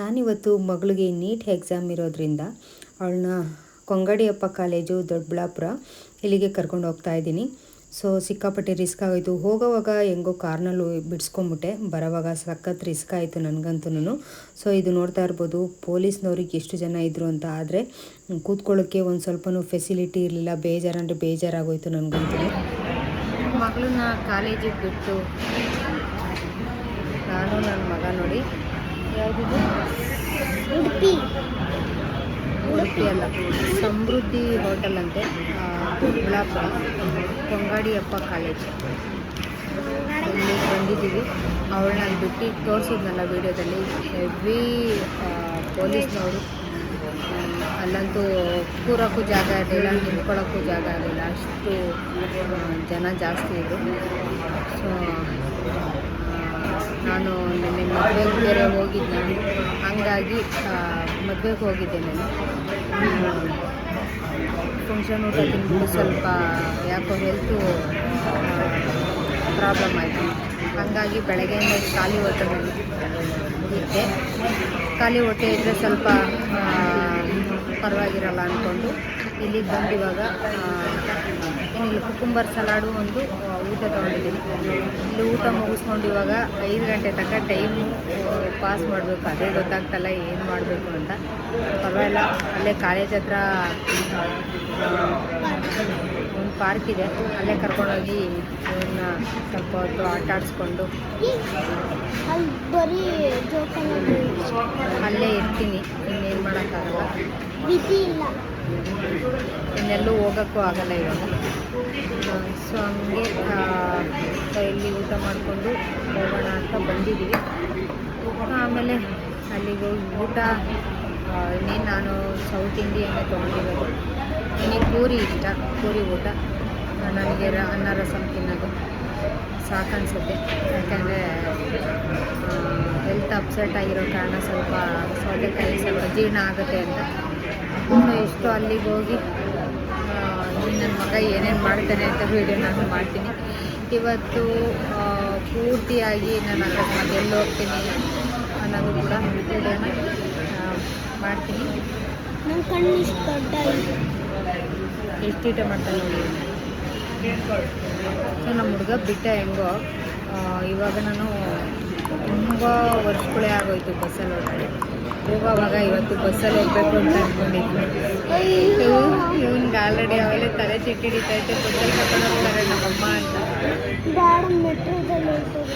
ನಾನಿವತ್ತು ಮಗಳಿಗೆ NEET exam ಇರೋದ್ರಿಂದ ಅವಳನ್ನ ಕೊಂಗಡಿಯಪ್ಪ ಕಾಲೇಜು ದೊಡ್ಡಬಳ್ಳಾಪುರ ಇಲ್ಲಿಗೆ ಕರ್ಕೊಂಡು ಹೋಗ್ತಾ ಇದ್ದೀನಿ. ಸೊ ಸಿಕ್ಕಾಪಟ್ಟೆ ರಿಸ್ಕ್ ಆಗೋಯಿತು. ಹೋಗೋವಾಗ ಹೆಂಗೋ ಕಾರ್ನಲ್ಲಿ ಬಿಡಿಸ್ಕೊಂಬಿಟ್ಟೆ. ಬರೋವಾಗ ಸಖತ್ ರಿಸ್ಕ್ ಆಯಿತು ನನಗಂತೂ ಸೊ ಇದು ನೋಡ್ತಾ ಇರ್ಬೋದು. ಪೊಲೀಸ್ನವ್ರಿಗೆ ಎಷ್ಟು ಜನ ಇದ್ದರು ಅಂತ ಆದರೆ ಕೂತ್ಕೊಳ್ಳೋಕ್ಕೆ ಒಂದು ಸ್ವಲ್ಪನೂ ಫೆಸಿಲಿಟಿ ಇರಲಿಲ್ಲ. ಬೇಜಾರಂದರೆ ಬೇಜಾರಾಗೋಯ್ತು ನನಗಂತೂ ಮಗಳನ್ನ ಕಾಲೇಜಿಗೆ ಬಿಟ್ಟು ನಾನು ನನ್ನ ಮಗ ನೋಡಿ ಯಾವುದಿದು? ಉಡುಪಿ. ಉಡುಪಿ ಅಲ್ಲ, ಸಮೃದ್ಧಿ ಹೋಟೆಲ್ ಅಂತೆ ದೊಡ್ಡಬಳ್ಳಾಪುರ ಕೊಂಗಾಡಿಯಪ್ಪ ಕಾಲೇಜ್. ಅಲ್ಲಿ ಬಂದಿದ್ದೀವಿ. ಅವಳನ್ನ ಅಲ್ಲಿ ಬಿಟ್ಟು ತೋರಿಸಿದ್ನಲ್ಲ ವೀಡಿಯೋದಲ್ಲಿ. ಹೆವಿ ಪೊಲೀಸ್ನವರು ಅಲ್ಲಂತೂ ಕೂರೋಕ್ಕೂ ಜಾಗ ಇರಲಿಲ್ಲ, ನಿಂತ್ಕೊಳ್ಳೋಕ್ಕೂ ಜಾಗ ಇರಲಿಲ್ಲ. ಅಷ್ಟು ಜನ ಜಾಸ್ತಿ ಇದ್ದರು ಸೊ ನಾನು ನಿನ್ನೆ ಮದುವೆಗೆ ಬೇರೆ ಹೋಗಿದ್ದೆ. ಹಂಗಾಗಿ ಮದುವೆಗೆ ಹೋಗಿದ್ದೆ ನಾನು. ಫಂಕ್ಷನ್ ಊಟ ತಿಂದು ಸ್ವಲ್ಪ ಯಾಕೋ ಹೆಲ್ತು ಪ್ರಾಬ್ಲಮ್ ಆಯಿತು. ಹಾಗಾಗಿ ಬೆಳಗ್ಗೆಯಿಂದ ಖಾಲಿ ಹೊಟ್ಟೆ ಇದ್ದೆ. ಖಾಲಿ ಹೊಟ್ಟೆ ಇದ್ದರೆ ಸ್ವಲ್ಪ ಪರವಾಗಿರಲ್ಲ ಅಂದ್ಕೊಂಡು ಇಲ್ಲಿಗೆ ಬಂದು ಇವಾಗ ಏನಿಲ್ಲ ಕುಕುಂಬರ್ ಸಲಾಡು ಒಂದು ಊಟ ತೊಗೊಂಡಿದ್ದೀನಿ. ಇಲ್ಲಿ ಊಟ ಮುಗಿಸ್ಕೊಂಡು ಇವಾಗ ಐದು ಗಂಟೆ ತನಕ ಟೈಮು ಪಾಸ್ ಮಾಡಬೇಕು. ಅದೇ ಗೊತ್ತಾಗ್ತಲ್ಲ ಏನು ಮಾಡಬೇಕು ಅಂತ. ಪರವಾಗಿಲ್ಲ, ಅಲ್ಲೇ ಕಾಲೇಜ್ ಹತ್ರ ಒಂದು ಪಾರ್ಕ್ ಇದೆ. ಅಲ್ಲೇ ಕರ್ಕೊಂಡೋಗಿ ಇವನ್ನ ಸ್ವಲ್ಪ ಹೊತ್ತು ಆಟ ಆಡಿಸ್ಕೊಂಡು, ಅಲ್ಲಿ ಇರ್ತೀನಿ. ಇನ್ನೇನು ಮಾಡೋಕ್ಕಾಗಲ್ಲ. ಇನ್ನೆಲ್ಲೂ ಹೋಗೋಕ್ಕೂ ಆಗಲ್ಲ ಇವಾಗ. ಸೊ ಹಂಗೆ ಇಲ್ಲಿ ಊಟ ಮಾಡಿಕೊಂಡು ಹೋಗೋಣ ಅಂತ ಬಂದಿದ್ದೀವಿ. ಆಮೇಲೆ ಅಲ್ಲಿಗೆ ಹೋಗಿ ಊಟ ಇನ್ನೇನು ನಾನು ಸೌತ್ ಇಂಡಿಯನ್ನೇ ತೊಗೊಂಡಿರೋದು. ನನಗೆ ಪೂರಿ ಇಷ್ಟ, ಪೂರಿ ಊಟ. ನನಗೆ ರ, ಅನ್ನ ರಸಂ ತಿನ್ನೋದು ಸಾಕನ್ಸುತ್ತೆ. ಯಾಕೆಂದರೆ ಹೆಲ್ತ್ ಅಪ್ಸೆಟ್ ಆಗಿರೋ ಕಾರಣ ಸ್ವಲ್ಪ ಸೌತೆಕಾಯಿ ಸ್ವಲ್ಪ ಜೀರ್ಣ ಆಗುತ್ತೆ ಅಂತ. ಸೊ ಇಷ್ಟು ಅಲ್ಲಿಗೆ ಹೋಗಿ. ನನ್ನ ಮಗ ಏನೇನು ಮಾಡ್ತಾನೆ ಅಂತ ವೀಡಿಯೋ ನಾನು ಮಾಡ್ತೀನಿ. ಇವತ್ತು ಪೂರ್ತಿಯಾಗಿ ನಾನು ಅಕಸ್ಮಾತ್ ಎಲ್ಲಿ ಹೋಗ್ತೀನಿ ಅನ್ನೋದು ಕೂಡ ವೀಡಿಯೋನ ಮಾಡ್ತೀನಿ. ನನ್ನ ಕಣ್ಣು ಇಷ್ಟು ದೊಡ್ಡ ಇದೆ. ಎಷ್ಟು ಈಟ ಮಾಡ್ತಾನೆ ನೋಡಿ. ಸೊ ನಮ್ಮ ಹುಡುಗ ಬಿಟ್ಟ ಹೆಂಗೋ ಇವಾಗ ನಾನು ತುಂಬ ವರ್ಷಗಳೇ ಆಗೋಯ್ತು ಬಸ್ಸಲ್ಲಿ ಹೋಗ್ತಾರೆ ಹೋಗೋವಾಗ ಇವತ್ತು ಬಸ್ಸಲ್ಲಿ ಹೋಗ್ಬೇಕು ಅಂತ ಅಂದ್ಕೊಂಡಿದ್ವಿ ಇವನ್ ಇವ್ನಿಗೆ ಆಲ್ರೆಡಿ ಅವೆಲ್ಲ ತಲೆ ಹಿಡಿತೈತೆ ಬಸ್ಸಲ್ಲಿ ಕರ್ಕೊಂಡು ಹೋಗ್ತಾರೆ ನಮ್ಮಮ್ಮ ಅಂತ.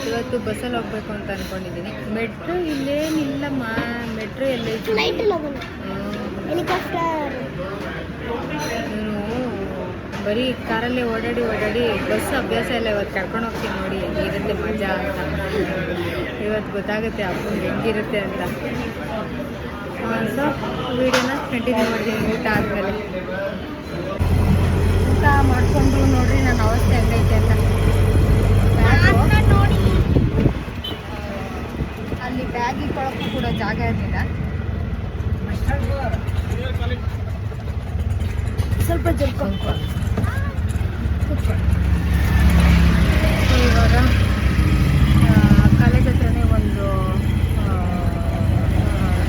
ಇವತ್ತು ಬಸ್ಸಲ್ಲಿ ಹೋಗ್ಬೇಕು ಅಂತ ಅಂದ್ಕೊಂಡಿದ್ದೀನಿ ಮೆಟ್ರೋ ಇಲ್ಲೇನಿಲ್ಲಮ್ಮ ಮೆಟ್ರೋ ಎಲ್ಲೈತಿ ಬರೀ ಕಾರಲ್ಲೇ ಓಡಾಡಿ ಓಡಾಡಿ ಬಸ್ ಅಭ್ಯಾಸ ಎಲ್ಲ ಇವತ್ತು ಕರ್ಕೊಂಡು ಹೋಗ್ತೀನಿ ನೋಡಿ ಹೆಂಗಿರುತ್ತೆ ಮಜಾ ಅಂತ. ಇವತ್ತು ಗೊತ್ತಾಗುತ್ತೆ ಅಪ್ಪ ಹೆಂಗಿರುತ್ತೆ ಅಂತ. ಸೊ ವೀಡಿಯೋನ ಕಂಟಿನ್ಯೂ ಮಾಡ್ತೀನಿ ಊಟ ಆದಮೇಲೆ. ಊಟ ಮಾಡಿಕೊಂಡು ನೋಡ್ರಿ ನನ್ನ ಅವಸ್ಥೆ ಹೆಂಗೈತೆ ಅಂತ. ಅಲ್ಲಿ ಬ್ಯಾಗ್ ಇಟ್ಕೊಳ್ಳೋಕ್ಕೂ ಕೂಡ ಜಾಗ ಇರಲಿಲ್ಲ. ಸ್ವಲ್ಪ ಜಲ್ಕೊಂಡು ಇವಾಗ ಕಾಲೇಜ್ ಹತ್ರನೇ ಒಂದು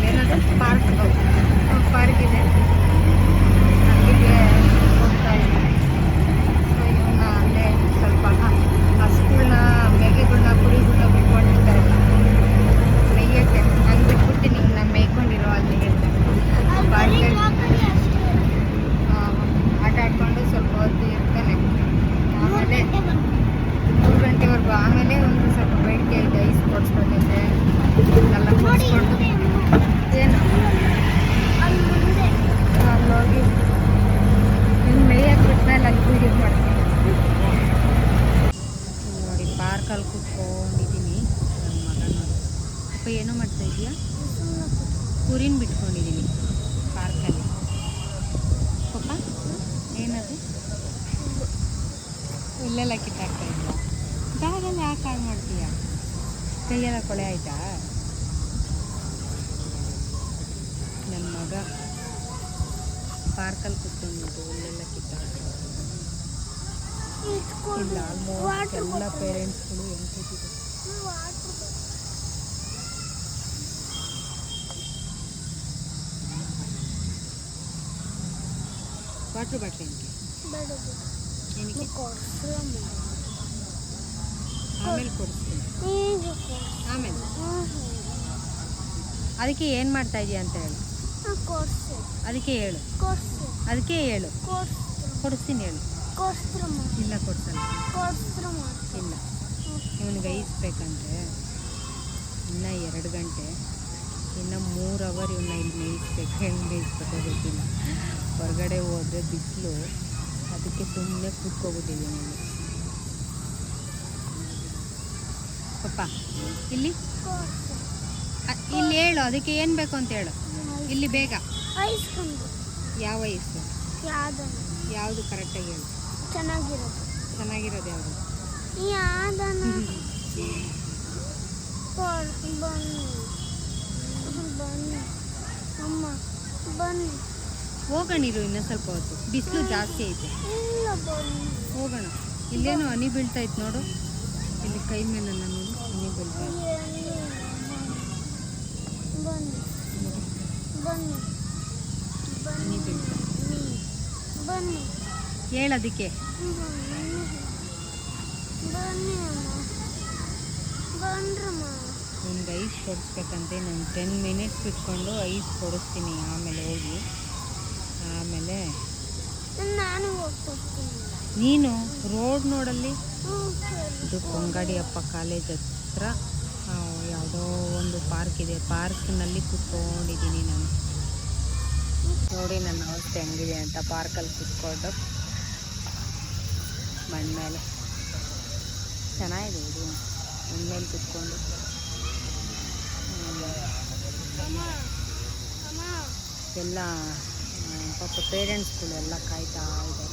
ಏನದು? ಪಾರ್ಕ್ ಪಾರ್ಕ್ ಇದೆ. ಅಲ್ಲಿಗೆ ಹೋಗ್ತಾ ಇದ್ದೀನಿ. ಅಲ್ಲೇ ಸ್ವಲ್ಪ ಹಸುಗಳನ್ನ ಮೇಕೆಗಳನ್ನ ಕುರಿಗಳನ್ನ ಬಿಟ್ಕೊಂಡಿರ್ತಾರಲ್ಲ ಮೇಯಕ್ಕೆ ಹಂಗೆ ಬಿಟ್ಬಿಡ್ತೀನಿ ನಾನು ಮೇಯ್ಕೊಂಡಿರೋ ಅಲ್ಲಿಗೆ ಪಾರ್ಕಲ್ಲಿ ಆ, ಆಟ ಆಡ್ಕೊಂಡು ಸ್ವಲ್ಪ ಹೊತ್ತು ಇರ್ತಾನೆ ಆಮೇಲೆ ಮೂರು ಗಂಟೆವರೆಗೂ ಆಮೇಲೆ ಒಂದು ಸ್ವಲ್ಪ ಬೇಡಿಕೆ ಇದೆ ಐಸ್ ಕೊಡಿಸ್ಕೊಂಡಿದ್ದೆ ಎಲ್ಲ ಕೊಡಿಸ್ಕೊಂಡು ಏನು ಅಲ್ಲಿ ಮುಂದೆ ಅಲ್ಲೋಗಿ ಇನ್ನು ಮೇಯಕ್ಕೆ ಬಿಟ್ಮೇಲೆ ಅಲ್ಲಿ ವೀಡಿಯೋ ಮಾಡ್ತೀನಿ ನೋಡಿ ಪಾರ್ಕಲ್ಲಿ ಕೂತ್ಕೊಂಡಿದ್ದೀನಿ ನನ್ನ ಮಗ ನೋಡಿ ಅಪ್ಪ ಏನೋ ಮಾಡ್ತಾ ಇದೆಯಾ? ಕುರಿನ ಬಿಟ್ಕೊಂಡಿದ್ದೀನಿ ಪಾರ್ಕಲ್ಲಿ. ಪಪ್ಪ, ಏನದು? ಇಲ್ಲೆಲ್ಲ ಕಿತ್ತಾಕ್ತಾ ಇದೆಯಾ? ಬ್ಯಾಗಲ್ಲಿ ಯಾಕೆ ಹಾಳು ಮಾಡ್ತೀಯ? ಕೈಯೆಲ್ಲ ಕೊಳೆ ಆಯ್ತಾ? ನನ್ನ ಮಗ ಪಾರ್ಕಲ್ಲಿ ಕುತ್ಕೊಂಡು ಇಲ್ಲೆಲ್ಲ ಕಿತ್ತಾಕ್ತಾ ಇಲ್ಲ ಆಲ್ಮೋಸ್ಟ್ ಎಲ್ಲ ಪೇರೆಂಟ್ಸ್ಗಳು ಕೂತಿದ್ರು ವಾಟ್ರ್ ಬಾಟ್ಲ್ ಏನಕ್ಕೆ? ಆಮೇಲೆ ಕೊಡಿಸ್ತೀನಿ. ಆಮೇಲೆ? ಅದಕ್ಕೆ ಏನು ಮಾಡ್ತಾ ಇದೀಯ ಅಂತ ಹೇಳಿ. ಅದಕ್ಕೆ ಹೇಳು. ಅದಕ್ಕೆ ಹೇಳು. ಕೊಡ್ಸು ಕೊಡಿಸ್ತೀನಿ ಹೇಳು. ಇಲ್ಲ, ಕೊಡ್ಸಲ್ಲ. ಇಲ್ಲ. ಇವನಿಗೆ ಐಸ್ಬೇಕಂದ್ರೆ ಇನ್ನು ಎರಡು ಗಂಟೆ ಇನ್ನು ಮೂರು ಅವರ್ ಇವನ್ನ ಇಲ್ಲಿ ಮೇಯಿಸ್ಬೇಕು ಹೆಂಗೆ ಮೇಯಿಸ್ಬೇಕೋ ಗೊತ್ತಿಲ್ಲ. ಹೊರಗಡೆ ಹೋದರೆ ಬಿಸಿಲು. ಅದಕ್ಕೆ ಸುಮ್ಮನೆ ಕೂತ್ಕೊಬಿಟ್ಟಿದ್ದೀನಿ ಇಲ್ಲಿ ಪಪ್ಪ ಇಲ್ಲಿ? ಇಲ್ಲಿ ಹೇಳು ಅದಕ್ಕೆ ಏನು ಬೇಕು ಅಂತ ಹೇಳು. ಇಲ್ಲಿ ಬೇಗ. ಯಾವ ಐಸ್? ಯಾವ್ದನ ಯಾವುದು ಕರೆಕ್ಟಾಗಿ ಹೇಳು. ಚೆನ್ನಾಗಿರೋದು ಚೆನ್ನಾಗಿರೋದು ಯಾವುದು ಯಾವ್ದನ ಹೋಗೋಣಿರು ಇನ್ನೂ ಸ್ವಲ್ಪ ಹೊತ್ತು. ಬಿಸಿಲು ಜಾಸ್ತಿ ಐತೆ. ಇಲ್ಲ ಬನ್ನಿ. ಹೋಗೋಣ. ಇಲ್ಲೇನೋ ಹನಿ ಬೀಳ್ತಾ ಇತ್ತು ನೋಡು. ಇಲ್ಲಿ ಕೈ ಮೇಲೆ ನಾನು ಹನಿ ಬೀಳ್ತಾ? ಬನ್ನಿ. ಬನ್ನಿ. ಹನಿ ಬೀಳ್ತಾ ಬನ್ನಿ. ಹೇಳೋದಕ್ಕೆ ಬನ್ನಿ. ಒಂದು ಐಸ್ ಕೊಡಿಸ್ಬೇಕಂತೆ. ನಾನು ಟೆನ್ ಮಿನಿಟ್ಸ್ ಇಟ್ಕೊಂಡು ಐಸ್ ಕೊಡಿಸ್ತೀನಿ. ಆಮೇಲೆ ಹೋಗಿ. ಆಮೇಲೆ ನಾನು ರೋಡ್ ನೋಡಲ್ಲಿ? ಇದು ಕೊಂಗಡಿಯಪ್ಪ ಕಾಲೇಜ್ ಹತ್ರ ಯಾವುದೋ ಒಂದು ಪಾರ್ಕ್ ಇದೆ. ಪಾರ್ಕ್ನಲ್ಲಿ ಕೂತ್ಕೊಂಡಿದ್ದೀನಿ ನಾನು. ನೋಡಿ ನನ್ನ ಅವಸ್ಥೆ ಹೆಂಗಿದೆ ಅಂತ ಪಾರ್ಕಲ್ಲಿ ಕೂತ್ಕೊಂಡು ಮಣ್ಣಲ್ಲಿ ಚೆನ್ನಾಗಿದೆ ಇದು. ಮಣ್ಣಲ್ಲಿ ಕೂತ್ಕೊಂಡು. ಎಲ್ಲ ಪಾಪ ಪೇರೆಂಟ್ಸ್ಗಳು ಎಲ್ಲ ಕಾಯ್ತಾ ಇದೆ.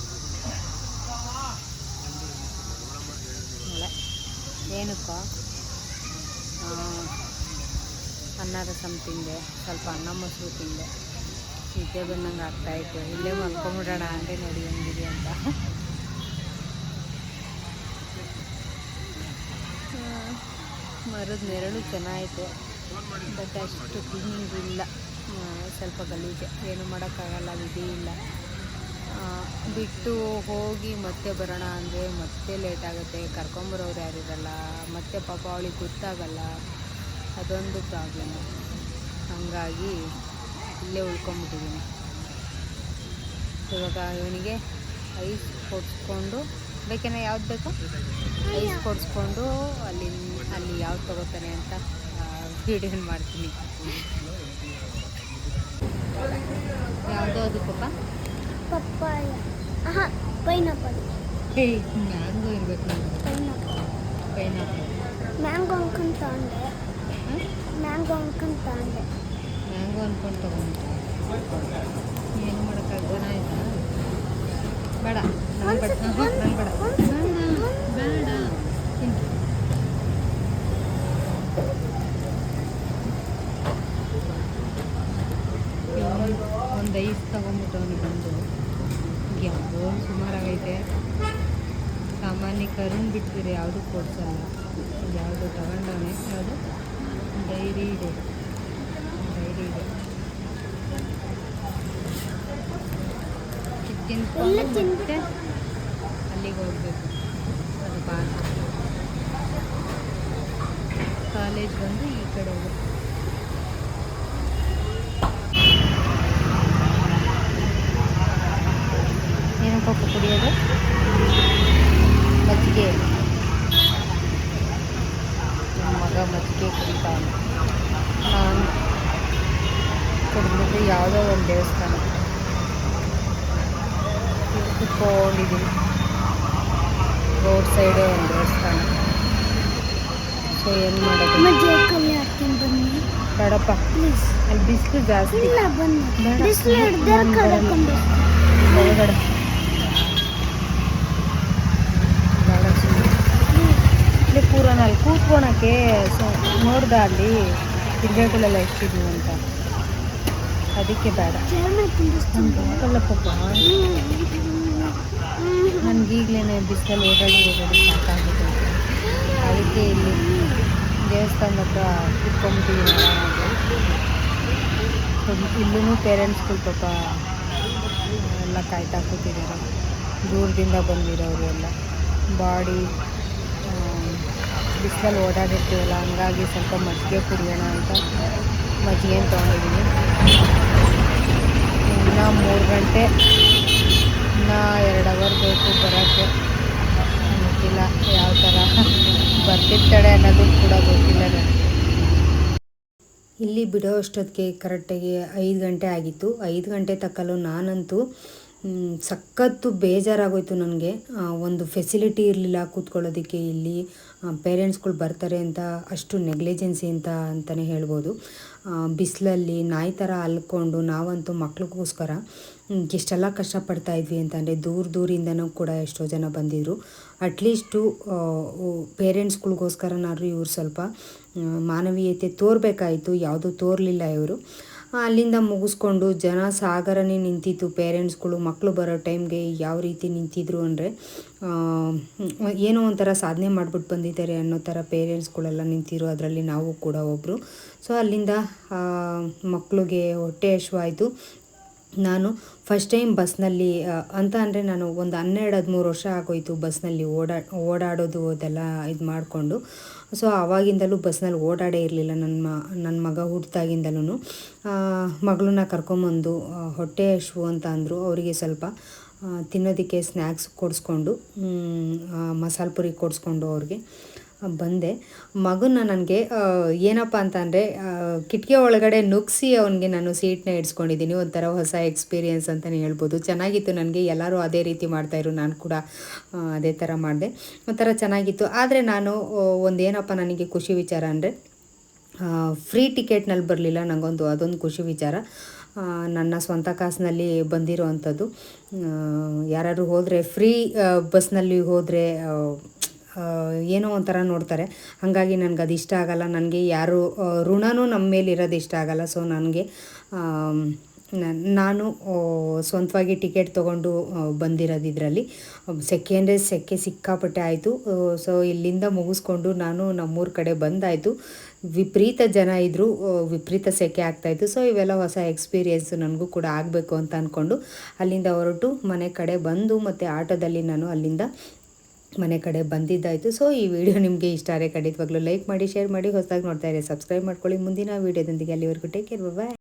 ಏನಕ್ಕೋ? ಅನ್ನ ರಸಮ್ ತಿಂದೆ, ಸ್ವಲ್ಪ ಅನ್ನ ಮೊಸರು ತಿಂದೆ. ನಿದ್ದೆ ಬಂದಂಗೆ ಆಗ್ತಾಯಿತ್ತು ಇಲ್ಲೇ ಮಲ್ಕೊಂಬಿಡೋಣ ಅಂದರೆ ನೋಡಿ ಹೆಂಗಿದೆ ಅಂತ. ಮರದ ನೆರಳು ಚೆನ್ನಾಯಿತು ಬಟ್ ಅಷ್ಟು ಕ್ಲೀನಿಂಗ್ ಇಲ್ಲ ಸ್ವಲ್ಪ ಗಲೀಜೆ. ಏನು ಮಾಡೋಕ್ಕಾಗಲ್ಲ, ವಿಧಿ ಇಲ್ಲ. ಬಿಟ್ಟು ಹೋಗಿ ಮತ್ತೆ ಬರೋಣ ಅಂದರೆ ಮತ್ತೆ ಲೇಟ್ ಆಗುತ್ತೆ. ಕರ್ಕೊಂಬರೋರು ಯಾರಿರಲ್ಲ ಮತ್ತೆ ಪಾಪ ಅವಳಿಗೆ ಗೊತ್ತಾಗಲ್ಲ. ಅದೊಂದು ಪ್ರಾಬ್ಲಮ್ ಹಾಗಾಗಿ ಇಲ್ಲೇ ಉಳ್ಕೊಂಬಿಟ್ಟಿದ್ದೀನಿ ಇವಾಗ ಇವನಿಗೆ ಐಸ್ ಕೊಡಿಸ್ಕೊಂಡು, ಬೇಕೇನ ಯಾವ್ದು ಬೇಕು? ಐಸ್ ಕೊಡಿಸ್ಕೊಂಡು ಅಲ್ಲಿ ಅಲ್ಲಿ ಯಾವ್ದು ತಗೋತಾನೆ ಅಂತ ವೀಡಿಯೋನ ಮಾಡ್ತೀನಿ. ಯಾವುದೋ ಅದು ಪಾಪ ಪಪ್ಪಾಯ. ಆಹಾ ಪೈನಾಪಲ್. ಹೇ ಮ್ಯಾಂಗೋ ಇರಬೇಕು ಪೈನಾಪಲ್. ಮ್ಯಾಂಗೋ ಅನ್ಕೊಂಡು ತಗೊಂಡೆ. ಮ್ಯಾಂಗೋ ಅನ್ಕೊಂಡು ತಗೊಂಡೆ. ಮ್ಯಾಂಗೋ ಅಂದ್ಕೊಂಡು ತಗೊಂಡು. ಏನು ಮಾಡೋಕ್ಕಾಗ್ತಾನ ಆಯ್ತಾ? ಬೇಡ ನಂಗೆ ಬೇಡ. ನಂಗೆ ಬೇಡ. ಬೇಡ ಬೇಡ ತಿನ್ನು. ಒಂದು ಐಸ್ ತಗೊಂಬಿಟ್ಟು ಅವನಿಗೆ ಬಂದು ಯಾವುದೋ ಸುಮಾರಾಗೈತೆ ಸಾಮಾನ್ಯ ಕರುಣ್ ಬಿಟ್ಟಿದ್ರೆ ಯಾವುದು ಕೊಡ್ಸಲ್ಲ. ಯಾವುದು ತಗೊಂಡವನೆ ಯಾವುದು ಡೈರಿ ಇದೆ. ಡೈರಿ ಇದೆ. ತಿನ್ಕೊಂಡು ಮತ್ತೆ ಅಲ್ಲಿಗೆ ಹೋಗ್ಬೇಕು. ಅದು ಪಾರ್ಕ್ ಕಾಲೇಜ್ ಬಂದು ಈ ಕಡೆ ಇದೆ ಏನಪ್ಪ ಕುಡಿಯೋದು? ಮಜ್ಜಿಗೆ ನಮ್ಮ ಮಗ ಮಜ್ಜಿಗೆ ಕುಡಿತಾನೆ ನಾನು ಕುಡಿದ್ಬಿಟ್ಟು ಯಾವುದೋ ಒಂದು ದೇವಸ್ಥಾನ ಕುತ್ಕೊಂಡಿದ್ದೀನಿ ರೋಡ್ ಸೈಡೇ ಒಂದು ದೇವಸ್ಥಾನ ಸೊ ಏನು ಮಾಡೋದು ಮಜ್ಜಿ ಕಲ್ಲಿ ಹಾಕ್ತೀನಿ ಬನ್ನಿ ಬೇಡಪ್ಪ ಪ್ಲೀಸ್ ಅಲ್ಲಿ ಬಿಸಿಲು ಜಾಸ್ತಿ ಇಲ್ಲ ಬನ್ನಿ ಬೇಡ. ಬಿಸಿಲು ಹಿಡ್ದೆ ನಾನು ಕಡ್ಕೊಂಡು ಒಳಗಡೆ ಬೇಡ ಸುಮ್ಮನೆ ಇಲ್ಲಿ ಪೂರ ಅಲ್ಲಿ ಕೂತ್ಕೊಳಕ್ಕೆ ಸೊ, ನೋಡ್ದ ಅಲ್ಲಿ ತಿರ್ಗಗಳೆಲ್ಲ ಎಷ್ಟಿದ್ವು ಅಂತ. ಅದಕ್ಕೆ ಬೇಡ. ಚೇರ್ನ ಪಪ್ಪ ನನ್ಗೆ ಆಗಲ್ಲ ಪಾಪ. ನನಗೀಗಲೇ ಬಿಸಿಲಲ್ಲಿ ಓಡಾಡಿ ಓಡಾಡಿ ಸಾಕಾಗಿದೆ ಅದಕ್ಕೆ ಇಲ್ಲಿ ದೇವಸ್ಥಾನದ ಹತ್ರ ಕುತ್ಕೊಂಡ್ಬಿಟ್ಟಿದ್ದೀನಿ ಆರಾಮಾಗಿ ಇಲ್ಲೂ ಪೇರೆಂಟ್ಸ್ಗಳು ಪಾಪ ಎಲ್ಲ ಕಾಯ್ತಾ ಕೂತಿದ್ದಾರೆ. ದೂರದಿಂದ ಬಂದಿರೋರು ಎಲ್ಲ. ಬಾಡಿ ಬಿಸಿಲಲ್ಲಿ ಓಡಾಡಿರ್ತೀವಲ್ಲ, ಹಂಗಾಗಿ ಸ್ವಲ್ಪ ಮಜ್ಜಿಗೆ ಕುಡಿಯೋಣ ಅಂತ ಮಜ್ಜಿಗೆ ತೊಗೊಂಡಿದ್ದೀನಿ. ಇನ್ನೂ ಮೂರು ಗಂಟೆ, ಇನ್ನೂ ಎರಡು ಅವರ್ ಬೇಕು ಬರೋಕ್ಕೆ. ಗೊತ್ತಿಲ್ಲ ಯಾವ ಥರ ಬರ್ತಿರ್ತಾಳೆ ಅನ್ನೋದು ಕೂಡ ಗೊತ್ತಿಲ್ಲ ಇಲ್ಲಿ ಬಿಡೋ ಅಷ್ಟೊತ್ತಿಗೆ ಕರೆಕ್ಟಾಗಿ ಐದು ಗಂಟೆ ಆಗಿತ್ತು. ಐದು ಗಂಟೆ ತಕ್ಕಲು ನಾನಂತೂ ಸಖತ್ತು ಬೇಜಾರಾಗೋಯ್ತು ನನಗೆ. ಒಂದು ಫೆಸಿಲಿಟಿ ಇರಲಿಲ್ಲ ಕೂತ್ಕೊಳ್ಳೋದಕ್ಕೆ ಇಲ್ಲಿ. ಪೇರೆಂಟ್ಸ್ಗಳು ಬರ್ತಾರೆ ಅಂತ, ಅಷ್ಟು ನೆಗ್ಲಿಜೆನ್ಸಿ ಅಂತ ಅಂತಲೇ ಹೇಳ್ಬೋದು. ಬಿಸಿಲಲ್ಲಿ ನಾಯಿ ಥರ ಅಲ್ಕೊಂಡು ನಾವಂತೂ ಮಕ್ಳಿಗೋಸ್ಕರ ಎಷ್ಟೆಲ್ಲ ಕಷ್ಟಪಡ್ತಾ ಇದ್ವಿ ಅಂತಂದರೆ ದೂರ ದೂರಿಂದನೂ ಕೂಡ ಎಷ್ಟೋ ಜನ ಬಂದಿದ್ದರು ಅಟ್ಲೀಸ್ಟು ಪೇರೆಂಟ್ಸ್ಗಳಿಗೋಸ್ಕರನಾದ್ರೂ ಇವರು ಸ್ವಲ್ಪ ಮಾನವೀಯತೆ ತೋರಬೇಕಾಯಿತು. ಯಾವುದೂ ತೋರಲಿಲ್ಲ ಇವರು. ಅಲ್ಲಿಂದ ಮುಗಿಸ್ಕೊಂಡು ಜನ ಸಾಗರನೇ ನಿಂತಿತ್ತು ಪೇರೆಂಟ್ಸ್ಗಳು ಮಕ್ಕಳು ಬರೋ ಟೈಮ್ಗೆ ಯಾವ ರೀತಿ ನಿಂತಿದ್ರು ಅಂದರೆ ಏನೋ ಒಂಥರ ಸಾಧನೆ ಮಾಡಿಬಿಟ್ಟು ಬಂದಿದ್ದಾರೆ ಅನ್ನೋ ಥರ ಪೇರೆಂಟ್ಸ್ಗಳೆಲ್ಲ ನಿಂತಿರೋ ಅದರಲ್ಲಿ ನಾವು ಕೂಡ ಒಬ್ಬರು ಸೊ ಅಲ್ಲಿಂದ ಮಕ್ಕಳಿಗೆ ಹೊಟ್ಟೆ ಹಶುವಾಯಿತು ನಾನು ಫಸ್ಟ್ ಟೈಮ್ ಬಸ್ನಲ್ಲಿ ಅಂತ ಅಂದರೆ ನಾನು ಒಂದು ಹನ್ನೆರಡು ಹದಿಮೂರು ವರ್ಷ ಆಗೋಯ್ತು ಬಸ್ನಲ್ಲಿ ಓಡಾ, ಓಡಾಡೋದು ಅದೆಲ್ಲ ಇದು ಮಾಡಿಕೊಂಡು. ಸೊ ಆವಾಗಿಂದಲೂ ಬಸ್ನಲ್ಲಿ ಓಡಾಡೇ ಇರಲಿಲ್ಲ ನನ್ನ ಮ, ನನ್ನ ಮಗ ಹುಟ್ಟಿದಾಗಿಂದಲೂ ಮಗಳನ್ನ ಕರ್ಕೊಂಬಂದು ಹೊಟ್ಟೆ ಹಶ್ವು ಅಂತ ಅಂದರು. ಅವರಿಗೆ ಸ್ವಲ್ಪ ತಿನ್ನೋದಕ್ಕೆ ಸ್ನ್ಯಾಕ್ಸ್ ಕೊಡಿಸ್ಕೊಂಡು ಮಸಾಲೆ ಪುರಿ ಕೊಡಿಸ್ಕೊಂಡು ಅವ್ರಿಗೆ. ಬಂದೆ. ಮಗನ ನನಗೆ ಏನಪ್ಪ ಅಂತ ಅಂದರೆ ಕಿಟಕಿ ಒಳಗಡೆ ನುಗ್ಸಿ ಅವನಿಗೆ ನಾನು ಸೀಟ್ನ ಇಡ್ಸ್ಕೊಂಡಿದ್ದೀನಿ. ಒಂಥರ ಹೊಸ ಎಕ್ಸ್ಪೀರಿಯೆನ್ಸ್ ಅಂತಲೇ ಹೇಳ್ಬೋದು. ಚೆನ್ನಾಗಿತ್ತು ನನಗೆ. ಎಲ್ಲರೂ ಅದೇ ರೀತಿ ಮಾಡ್ತಾಯಿದ್ರು ನಾನು ಕೂಡ ಅದೇ ಥರ ಮಾಡಿದೆ. ಒಂಥರ ಚೆನ್ನಾಗಿತ್ತು. ಆದರೆ ನಾನು ಒಂದೇನಪ್ಪ ನನಗೆ ಖುಷಿ ವಿಚಾರ ಅಂದರೆ ಫ್ರೀ ಟಿಕೆಟ್ನಲ್ಲಿ ಬರಲಿಲ್ಲ. ನನಗೊಂದು ಅದೊಂದು ಖುಷಿ ವಿಚಾರ. ನನ್ನ ಸ್ವಂತ ಕಾಸಿನಲ್ಲಿ ಬಂದಿರೋ ಅಂಥದ್ದು ಯಾರಾದ್ರೂ ಹೋದರೆ, ಫ್ರೀ ಬಸ್ನಲ್ಲಿ ಹೋದರೆ ಏನೋ ಒಂಥರ ನೋಡ್ತಾರೆ. ಹಾಗಾಗಿ ನನಗೆ ಅದು ಇಷ್ಟ ಆಗಲ್ಲ. ನನಗೆ ಯಾರು ಋಣನೂ ನಮ್ಮ ಮೇಲೆ ಇರೋದು ಇಷ್ಟ ಆಗಲ್ಲ. ಸೊ ನನಗೆ ನಾನು ಸ್ವಂತವಾಗಿ ಟಿಕೆಟ್ ತೊಗೊಂಡು ಬಂದಿರೋದು ಇದರಲ್ಲಿ. ಸೆಕೆ ಅಂದರೆ ಸೆಕೆ ಸಿಕ್ಕಾಪಟ್ಟೆ ಆಯಿತು. ಸೊ ಇಲ್ಲಿಂದ ಮುಗಿಸ್ಕೊಂಡು ನಾನು ನಮ್ಮೂರ ಕಡೆ ಬಂದಾಯಿತು. ವಿಪರೀತ ಜನ ಇದ್ದರು ವಿಪರೀತ ಸೆಕೆ ಆಗ್ತಾಯಿತ್ತು ಸೊ ಇವೆಲ್ಲ ಹೊಸ ಎಕ್ಸ್ಪೀರಿಯೆನ್ಸು ನನಗೂ ಕೂಡ ಆಗಬೇಕು ಅಂತ ಅಂದ್ಕೊಂಡು ಅಲ್ಲಿಂದ ಹೊರಟು ಮನೆ ಕಡೆ ಬಂದು ಮತ್ತು ಆಟೋದಲ್ಲಿ ನಾನು ಅಲ್ಲಿಂದ ಮನೆ ಕಡೆ ಬಂದಿದ್ದಾಯಿತು. ಸೊ ಈ ವಿಡಿಯೋ ನಿಮಗೆ ಇಷ್ಟ ಆದರೆ ಖಂಡಿತವಾಗ್ಲೂ ಲೈಕ್ ಮಾಡಿ ಶೇರ್ ಮಾಡಿ, ಹೊಸದಾಗಿ ನೋಡ್ತಾ ಇರಿ ಸಬ್ಸ್ಕ್ರೈಬ್ ಮಾಡ್ಕೊಳ್ಳಿ. ಮುಂದಿನ ವೀಡಿಯೋದೊಂದಿಗೆ ಅಲ್ಲಿವರೆಗೂ ಟೇಕ್ ಕೇರ್ ಬಾಯ್